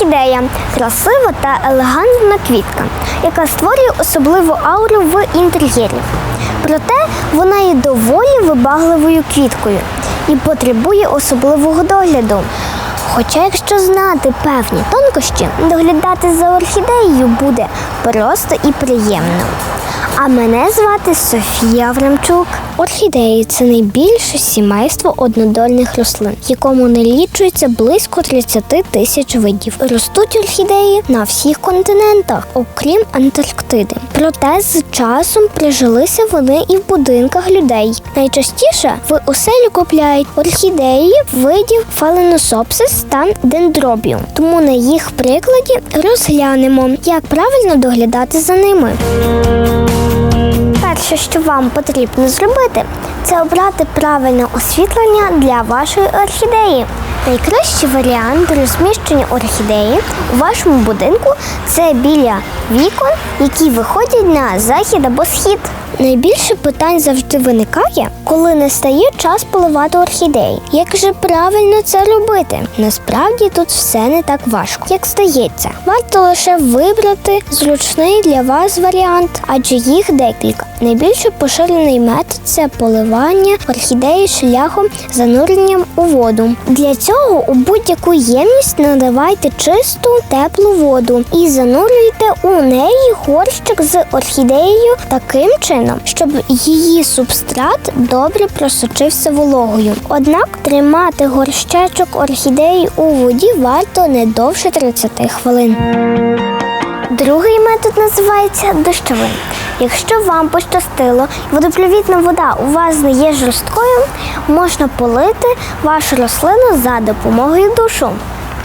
Орхідея красива та елегантна квітка, яка створює особливу ауру в інтер'єрі. Проте вона є доволі вибагливою квіткою і потребує особливого догляду. Хоча, якщо знати певні тонкощі, доглядати за орхідеєю буде просто і приємно. А мене звати Софія Аврамчук. Орхідеї це найбільше сімейство однодольних рослин, якому налічується близько 30 тисяч видів. Ростуть орхідеї на всіх континентах, окрім Антарктиди. Проте з часом прижилися вони і в будинках людей. Найчастіше в оселі купляють орхідеї видів фаленосопсис та дендробіум. Тому на їх прикладі розглянемо, як правильно доглядати за ними. Перше, що вам потрібно зробити, це обрати правильне освітлення для вашої орхідеї. Найкращий варіант розміщення орхідеї у вашому будинку це біля вікон, які виходять на захід або схід. Найбільше питань завжди виникає, коли настає час поливати орхідеї. Як же правильно це робити? Насправді тут все не так важко, як здається. Варто лише вибрати зручний для вас варіант, адже їх декілька. Найбільш поширений метод це поливання орхідеї шляхом зануренням у воду. Для цього у будь-яку ємність надавайте чисту теплу воду і занурюйте у неї горщик з орхідеєю таким чином, щоб її субстрат добре просочився вологою. Однак тримати горщечок орхідеї у воді варто не довше 30 хвилин. Другий метод називається дощовим. Якщо вам пощастило і водопровідна вода у вас не є жорсткою, можна полити вашу рослину за допомогою душу.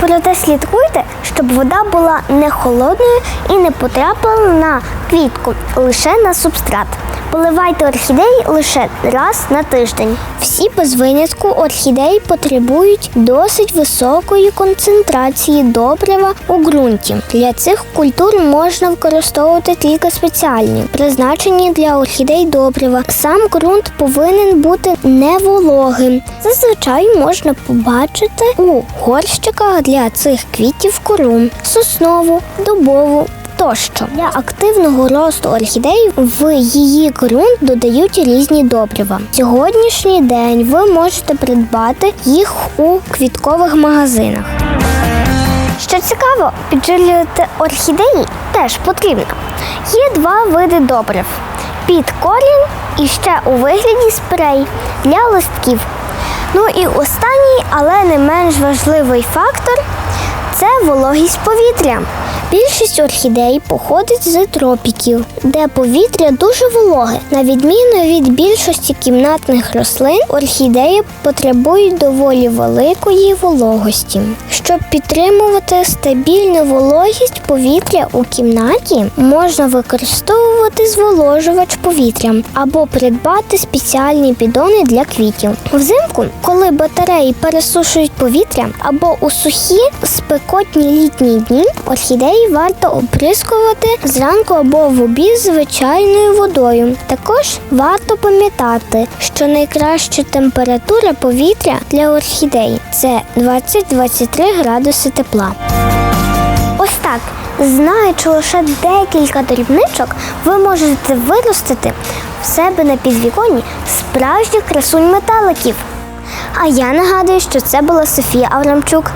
Проте слідкуйте, щоб вода була не холодною і не потрапила на квітку, лише на субстрат. Поливайте орхідеї лише раз на тиждень. Всі без винятку орхідеї потребують досить високої концентрації добрива у ґрунті. Для цих культур можна використовувати тільки спеціальні, призначені для орхідей добрива. Сам ґрунт повинен бути невологим. Зазвичай можна побачити у горщиках для цих квітів кору, соснову, дубову, тощо. Для активного росту орхідей в її ґрунт додають різні добрива. Сьогоднішній день ви можете придбати їх у квіткових магазинах. Що цікаво, підживлювати орхідеї теж потрібно. Є два види добрив: під корінь і ще у вигляді спрей для листків. Ну і останній, але не менш важливий фактор це вологість повітря. Більшість орхідей походить з тропіків, де повітря дуже вологе. На відміну від більшості кімнатних рослин, орхідеї потребують доволі великої вологості. Щоб підтримувати стабільну вологість повітря у кімнаті, можна використовувати зволожувач повітря або придбати спеціальні підони для квітів. Взимку, коли батареї пересушують повітря або у сухі спекотні літні дні, орхідеї варто оприскувати зранку або в обід звичайною водою. Також варто пам'ятати, що найкраща температура повітря для орхідей це 20-23 градуси тепла. Ось так, знаючи лише декілька дрібничок, ви можете виростити в себе на підвіконні справжніх красунь метеликів. А я нагадую, що це була Софія Аврамчук.